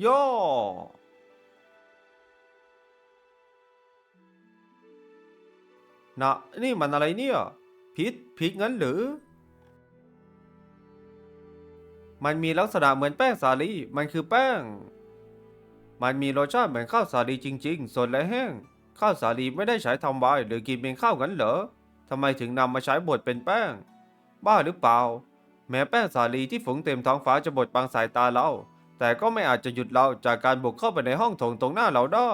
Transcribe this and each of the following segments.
โย่นะ นี่มันอะไรเนี่ย พิษพิษงั้นหรือ มันมีลักษณะเหมือนแป้งสาลี มันคือแป้ง มันมีรสชาติเหมือนข้าวสาลีจริง ๆสดและแห้ง ข้าวสาลีไม่ได้ใช้ทำไวน์หรือกินเป็นข้าวกันเหรอทำไมถึงนำมาใช้บดเป็นแป้ง บ้าหรือเปล่า แม้แป้งสาลีที่ฝุงเต็มท้องฟ้าจะบดบังสายตาเรา แต่ก็ไม่อาจจะหยุดเราจากการบุกเข้าไปในห้องโถงตรงหน้าเราได้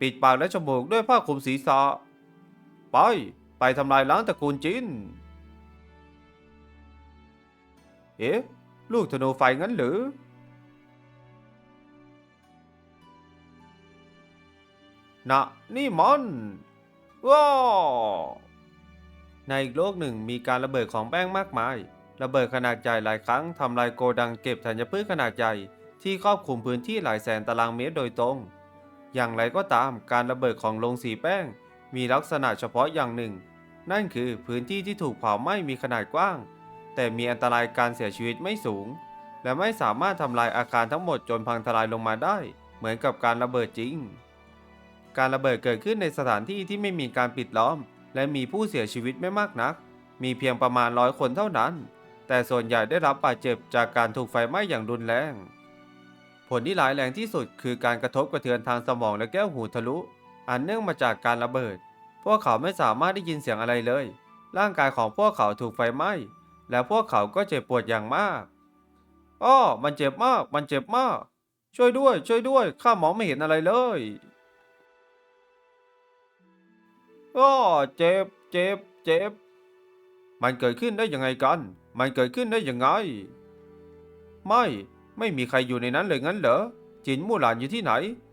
ปิดปากและจมูกด้วยผ้าคลุมศีรษะ ไป ไปทำลายล้างตระกูลจิน เอ๊ะ ลูกธนูไฟงั้นหรือนะนี่มันว้าในอีกโลกหนึ่งมีการระเบิดของแป้งมากมาย ระเบิดขนาดใหญ่หลายครั้งทำลายโกดังเก็บธัญพืชขนาดใหญ่ที่ครอบคลุมพื้นที่หลายแสนตารางเมตรโดยตรง อย่างไรก็ตามการระเบิดของโรงสีแป้ง มีลักษณะเฉพาะอย่างหนึ่ง นั่นคือพื้นที่ที่ถูกเผาไหม้มีขนาดกว้าง แต่มีอันตรายการเสียชีวิตไม่สูง และไม่สามารถทำลายอาคารทั้งหมดจนพังทลายลงมาได้ เหมือนกับการระเบิดจริง การระเบิดเกิดขึ้นในสถานที่ที่ไม่มีการปิดล้อม และมีผู้เสียชีวิตไม่มากนัก มีเพียงประมาณร้อยคนเท่านั้น แต่ส่วนใหญ่ได้รับบาดเจ็บจากการถูกไฟไหม้อย่างรุนแรง ผลที่ร้ายแรงที่สุดคือการกระทบกระเทือนทางสมองและแก้วหูทะลุ อันเนื่องมาจากการระเบิด พวกเขาไม่สามารถได้ยินเสียงอะไรเลย ร่างกายของพวกเขาถูกไฟไหม้ และพวกเขาก็เจ็บปวดอย่างมาก อ้อ มันเจ็บมาก มันเจ็บมาก ช่วยด้วย ช่วยด้วย ข้ามองไม่เห็นอะไรเลยอ้อ เจ็บ เจ็บ เจ็บ มันเกิดขึ้นได้ยังไงกัน มันเกิดขึ้นได้ยังไง ไม่ ไม่มีใครอยู่ในนั้นเลยงั้นเหรอ จินมู่หลานอยู่ที่ไหน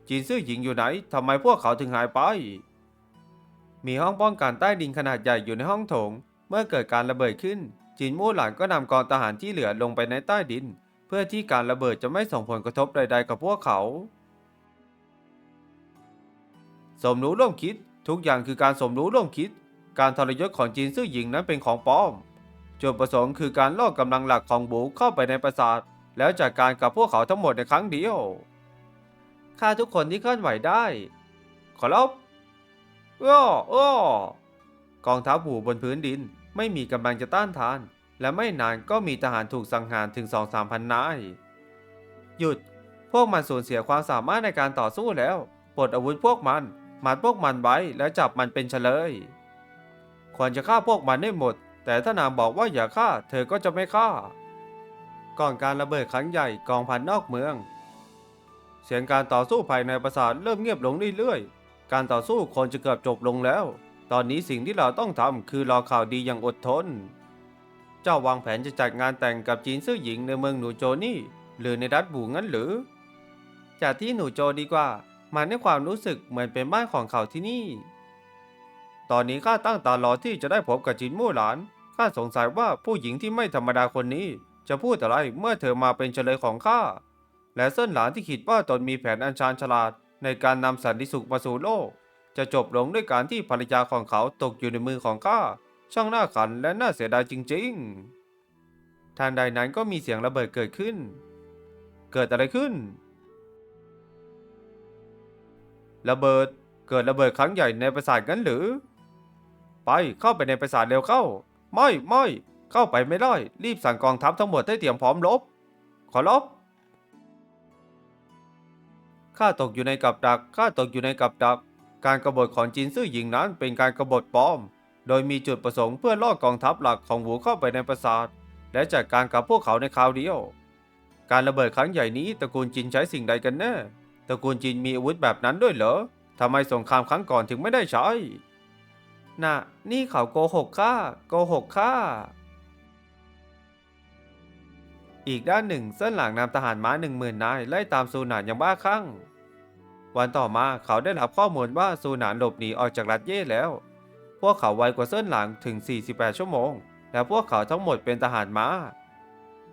จินซื่อหญิงอยู่ไหน ทำไมพวกเขาถึงหายไป มีห้องป้องกันใต้ดินขนาดใหญ่อยู่ในห้องโถง เมื่อเกิดการระเบิดขึ้น จินมู่หลานก็นำกองทหารที่เหลือลงไปในใต้ดิน เพื่อที่การระเบิดจะไม่ส่งผลกระทบใด ๆ กับพวกเขา สมรู้ร่วมคิด ทุกอย่างคือการสมรู้ร่วมคิด การทรยศของจีนซื่อหญิงนั้นเป็นของปลอม จุดประสงค์คือการล่อกำลังหลักของบูเข้าไปในปราสาท แล้วจัดการกับพวกเขาทั้งหมดในครั้งเดียวฆ่าทุกคนที่เคลื่อนไหวได้ ขอรับอ้ออ้อกองทัพบูบนพื้นดินไม่มีกำลังจะต้านทาน และไม่นานก็มีทหารถูกสังหารถึงสองสามพันนาย หยุด พวกมันสูญเสียความสามารถในการต่อสู้แล้วปลดอาวุธพวกมัน มัดพวกมันไว้แล้วจับมันเป็นเฉลย ควรจะฆ่าพวกมันให้หมด แต่ถ้านางบอกว่าอย่าฆ่า เธอก็จะไม่ฆ่า ก่อนการระเบิดครั้งใหญ่กองพันนอกเมือง เสียงการต่อสู้ภายในปราสาทเริ่มเงียบลงเรื่อยๆ การต่อสู้ควรจะเกือบจบลงแล้ว ตอนนี้สิ่งที่เราต้องทำคือรอข่าวดีอย่างอดทน เจ้าวางแผนจะจัดงานแต่งกับจีนซื่อหญิงในเมืองหนูโจนี่หรือในรัฐบูงั้นหรือ จากที่หนูโจดีกว่า มันให้ความรู้สึกเหมือนเป็นบ้านของเขาที่นี่ ตอนนี้ข้าตั้งตารอที่จะได้พบกับจินมู่หลาน ข้าสงสัยว่าผู้หญิงที่ไม่ธรรมดาคนนี้ จะพูดอะไรเมื่อเธอมาเป็นเฉลยของข้า และเส้นหลานที่คิดว่าตนมีแผนอันชาญฉลาด ในการนำสันติสุขมาสู่โลก จะจบลงด้วยการที่ภรรยาของเขาตกอยู่ในมือของข้า ช่างน่าขันและน่าเสียดายจริง ๆ ทางใดนั้นก็มีเสียงระเบิดเกิดขึ้น เกิดอะไรขึ้น ระเบิด เกิดระเบิดครั้งใหญ่ในปราสาทงั้นหรือ ไปเข้าไปในปราสาทเร็วเข้า ไม่ไม่เข้าไปไม่ได้ รีบสั่งกองทัพทั้งหมดให้เตรียมพร้อมรบ ขอรบข้าตกอยู่ในกับดักข้าตกอยู่ในกับดัก การกบฏของจีนซื่อหญิงนั้นเป็นการกบฏปลอม โดยมีจุดประสงค์เพื่อล่อกองทัพหลักของหูเข้าไปในปราสาท และจัดการกับพวกเขาในคราวเดียว การระเบิดครั้งใหญ่นี้ตระกูลจินใช้สิ่งใดกันแน่ ตระกูลจินมีอาวุธแบบนั้นด้วยเหรอทำไมสงครามครั้งก่อนถึงไม่ได้ใช้ น่ะ นี่เขาโกหกข้าโกหกข้าอีกด้านหนึ่งเส้นหลังนำทหารม้าหนึ่งหมื่นนายไล่ตามซูหนานอย่างบ้าคลั่งวันต่อมาเขาได้รับข้อมูลว่าซูหนานหลบหนีออกจากรัฐเย่แล้ว พวกเขาไวกว่าเส้นหลังถึง 48 ชั่วโมง และพวกเขาทั้งหมดเป็นทหารม้า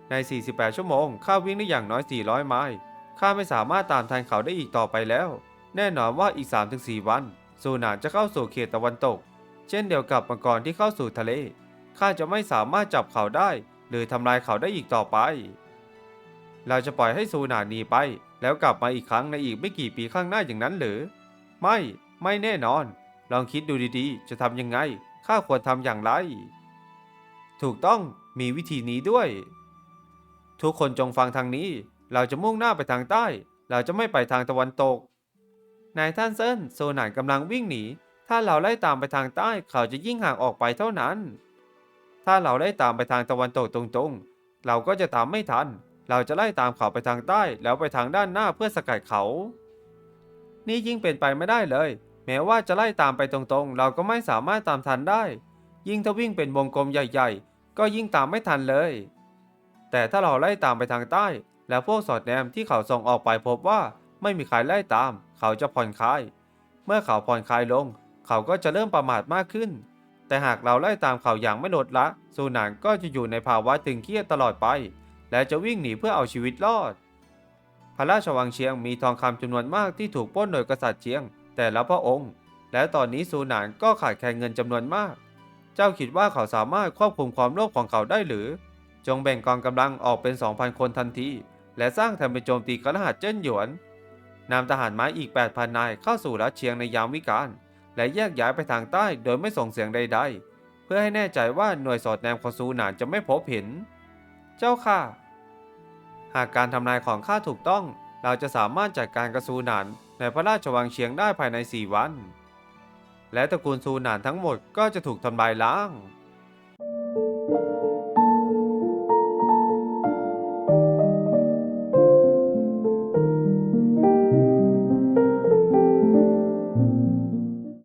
ใน 48 ชั่วโมงข้าวิ่งได้อย่างน้อย 400 ไมล์ข้าไม่สามารถตามทันเขาได้อีกต่อไปแล้ว แน่นอนว่าอีก 3-4 วันซูหนานจะเข้าสู่เขตตะวันตก เช่นเดียวกับมังกรที่เข้าสู่ทะเล ข้าจะไม่สามารถจับเขาได้ หรือทำลายเขาได้อีกต่อไป เราจะปล่อยให้ซูนานีไป แล้วกลับมาอีกครั้งในอีกไม่กี่ปีข้างหน้าอย่างนั้นหรือ ไม่ ไม่แน่นอน ลองคิดดูดีๆ จะทำยังไง ข้าควรทำอย่างไร ถูกต้อง มีวิธีนี้ด้วย ทุกคนจงฟังทางนี้ เราจะมุ่งหน้าไปทางใต้ เราจะไม่ไปทางตะวันตก นายท่านเซินโซนานกำลังวิ่งหนี ถ้าเราไล่ตามไปทางใต้เขาจะยิ่งห่างออกไปเท่านั้น ถ้าเราไล่ตามไปทางตะวันตกตรงๆ เราก็จะตามไม่ทัน เราจะไล่ตามเขาไปทางใต้แล้วไปทางด้านหน้าเพื่อสกัดเขา นี่ยิ่งเป็นไปไม่ได้เลย แม้ว่าจะไล่ตามไปตรงๆ เราก็ไม่สามารถตามทันได้ ยิ่งถ้าวิ่งเป็นวงกลมใหญ่ๆ ก็ยิ่งตามไม่ทันเลย แต่ถ้าเราไล่ตามไปทางใต้ แล้วพวกสอดแนมที่เขาส่งออกไปพบว่าไม่มีใครไล่ตาม เขาจะผ่อนคลาย เมื่อเขาผ่อนคลายลง เขาก็จะเริ่มประมาทมากขึ้น แต่หากเราไล่ตามเขาอย่างไม่ลดละซูนานก็จะอยู่ในภาวะตึงเครียดตลอดไป และจะวิ่งหนีเพื่อเอาชีวิตรอด พระราชวังเชียงมีทองคำจำนวนมากที่ถูกปล้นโดยกษัตริย์เชียง แต่ละพระองค์ และตอนนี้ซูนานก็ขาดแคลนเงินจำนวนมาก เจ้าคิดว่าเขาสามารถควบคุมความโลภของเขาได้หรือ จงแบ่งกองกำลังออกเป็น 2,000 คนทันที และสร้างแทนเป็นโจมตีกระหัสเจิ้นหยวนนำทหารม้าอีก 8,000 นายเข้าสู่รัฐเชียงในยามวิกาล และแยกย้ายไปทางใต้โดยไม่ส่งเสียงใด ๆ เพื่อให้แน่ใจว่าหน่วยสอดแนมของซูหนานจะไม่พบเห็น เจ้าค่ะ หากการทำนายของข้าถูกต้อง เราจะสามารถจัดการกระซูหนานในพระราชวังเชียงได้ภายใน 4 วัน และตระกูลซูหนานทั้งหมดก็จะถูกทำลายล้าง